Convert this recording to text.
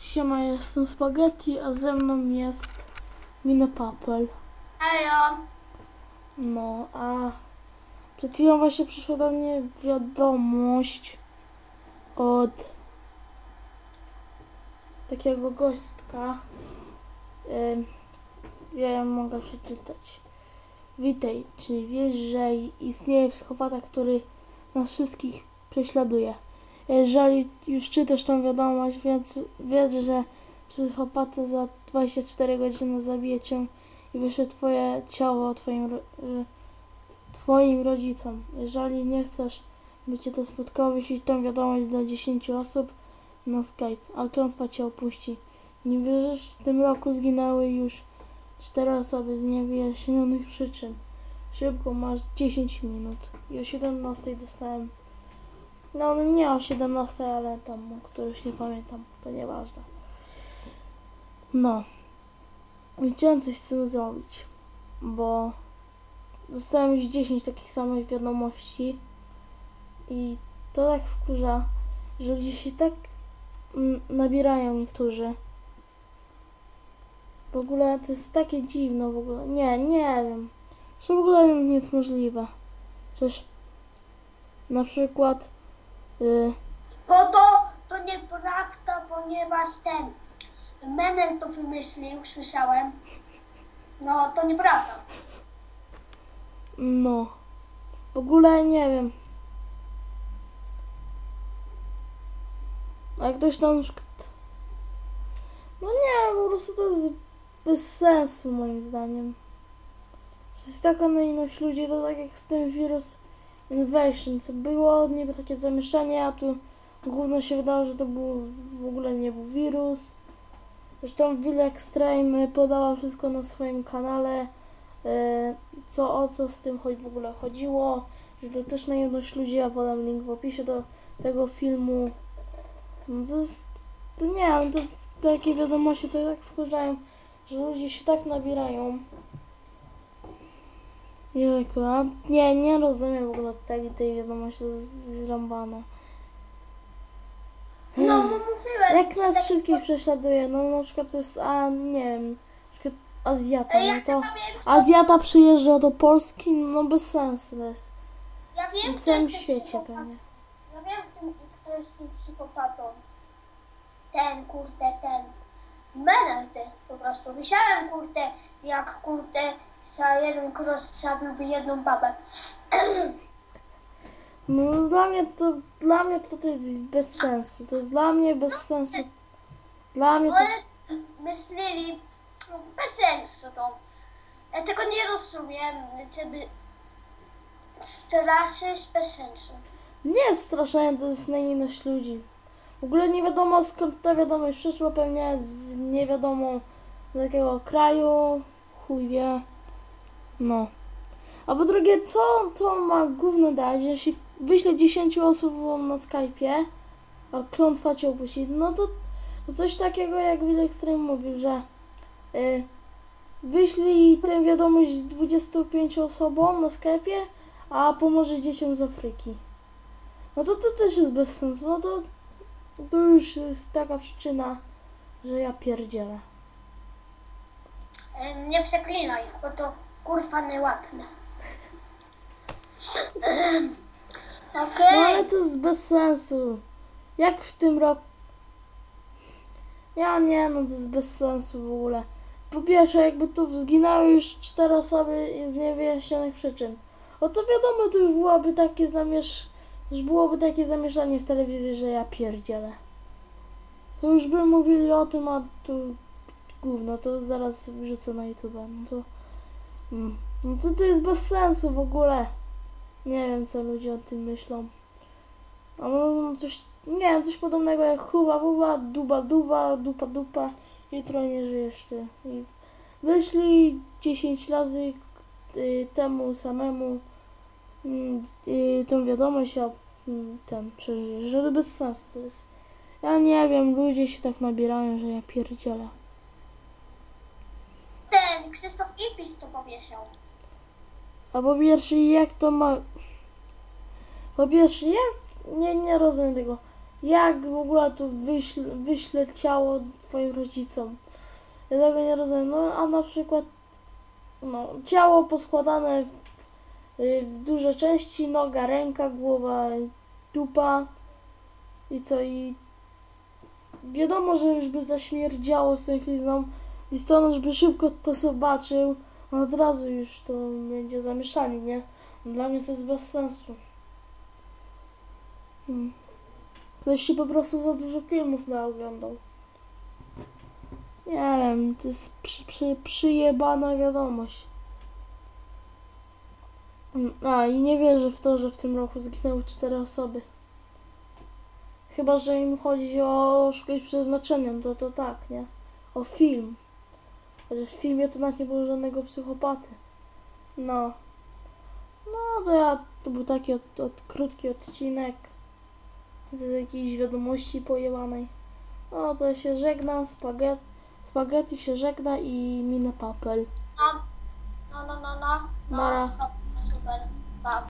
Siema, jestem Spaghetti, a ze mną jest Mino Papel. Hejo. No, a przed chwilą właśnie przyszła do mnie wiadomość od takiego gościa. Ja ją mogę przeczytać. Witaj, czy wiesz, że istnieje psychopata, który nas wszystkich prześladuje? Jeżeli już czytasz tą wiadomość, więc wiedz, że psychopata za 24 godziny zabije cię i wyśle twoje ciało twoim, y, twoim rodzicom. Jeżeli nie chcesz, by cię to spotkało, wyślij tą wiadomość do 10 osób na Skype, a klątwa cię opuści. Nie wierzysz, w tym roku zginęły już 4 osoby z niewyjaśnionych przyczyn. Szybko, masz 10 minut. I o 17 dostałem no nie o 17, ale tam, o których nie pamiętam, to nieważne. No. Chciałem coś z tym zrobić, bo dostałem już 10 takich samych wiadomości i to tak wkurza, że ludzie się tak nabierają niektórzy. W ogóle to jest takie dziwne w ogóle. Nie, nie wiem. Że w ogóle nie jest możliwe. Przecież na przykład y, Bo to, to nieprawda, ponieważ ten Menel to wymyślił, słyszałem. No, to nieprawda. No. W ogóle nie wiem. A jak ktoś tam na. No nie, po prostu to jest bez sensu moim zdaniem. Że jest taka ilość ludzi, to tak jak z tym wirus Invasion, co było, niby takie zamieszanie, a tu głównie się wydało, że to był, w ogóle nie był wirus. Zresztą Will Extreme podała wszystko na swoim kanale, e, co o co z tym w ogóle chodziło, że to też na jedność ludzi, ja podam link w opisie do tego filmu. No to jest, to nie wiem, to takie wiadomości to tak wkurzają, że ludzie się tak nabierają. Jejku, a nie, nie rozumiem w ogóle tej, tej wiadomości, zrąbane. No, no mówiłem. Jak nas taki wszystkich prześladuje? No na przykład to jest, a nie wiem, na przykład Azjata, no Ja to Azjata przyjeżdża do Polski, no bez sensu to jest. ja wiem, W całym świecie psychopatą. pewnie. Ja wiem, kto jest tym psychopatą. Ten, kurde, ten. Menel ty, po prostu. Wisiałem, kurde, jak, kurde, za jeden kros zabiłby jedną babę. No dla mnie to, dla mnie to, to jest bez sensu, to jest dla mnie bez sensu. Dla mnie to, Ale myśleli, no, bez sensu to. Ja tego nie rozumiem, żeby straszyć bez sensu. nie straszenie, to jest naiwność ludzi. W ogóle nie wiadomo skąd ta wiadomość przyszła, pewnie z nie wiadomo z jakiego kraju, chuj wie. No. A po drugie, co to ma gówno dać, że się wyśle 10 osób na Skype'ie, a klątwa cię opuści, no to, to coś takiego jak Will Extreme mówił, że y, wyślij tę wiadomość 25 osobom na Skype'ie, a pomoże dzieciom z Afryki. No to to też jest bez sensu, no to to już jest taka przyczyna, że ja pierdzielę. Em, Nie przeklinaj, bo to kurwa nieładne. No Okej. ale to jest bez sensu. Jak w tym roku. Ja nie, no to jest bez sensu w ogóle. Po pierwsze, jakby tu zginęły już cztery osoby z niewyjaśnionych przyczyn. O to wiadomo, to już byłoby takie zamiesz... Już byłoby takie zamieszanie w telewizji, że ja pierdzielę. To już by mówili o tym, a tu gówno, to zaraz wrzucę na YouTube. No to... Mm. No to to jest bez sensu w ogóle. Nie wiem, co ludzie o tym myślą. A no coś, nie wiem, coś podobnego jak chuba buba, duba duba, dupa dupa, jutro nie żyjesz ty. I wyszli 10 razy y, temu samemu y, tą wiadomość, a mm, ten przeżyjesz, że to bez sensu to jest. Ja nie wiem, ludzie się tak nabierają, że ja pierdzielę. Ten Krzysztof Ipis to powiesiał. A po pierwsze, jak to ma... Po pierwsze, jak... Nie, nie rozumiem tego. Jak w ogóle tu wyśle, wyśle ciało twoim rodzicom? Ja tego nie rozumiem. No a na przykład no, ciało poskładane w, y, w duże części, noga, ręka, głowa, dupa i co i wiadomo, że już by zaśmierdziało klizną. Listonosz by szybko to zobaczył, a od razu już to będzie zamieszanie, nie? Dla mnie to jest bez sensu. Hmm. Ktoś się po prostu za dużo filmów naoglądał. Nie wiem, to jest przy, przy, przyjebana wiadomość. Mm, A, i nie wierzę w to, że w tym roku zginęły cztery osoby. Chyba, że im chodzi o szukać przeznaczenia, no to to tak, nie? O film. Chociaż w filmie to nawet nie było żadnego psychopaty. No. No to ja, to był taki od, od, krótki odcinek z jakiejś wiadomości pojebanej. No to ja się żegnam, spaghetti, spaghetti się żegna i minę papel. No, no, no, no, no. Nara. पर पाप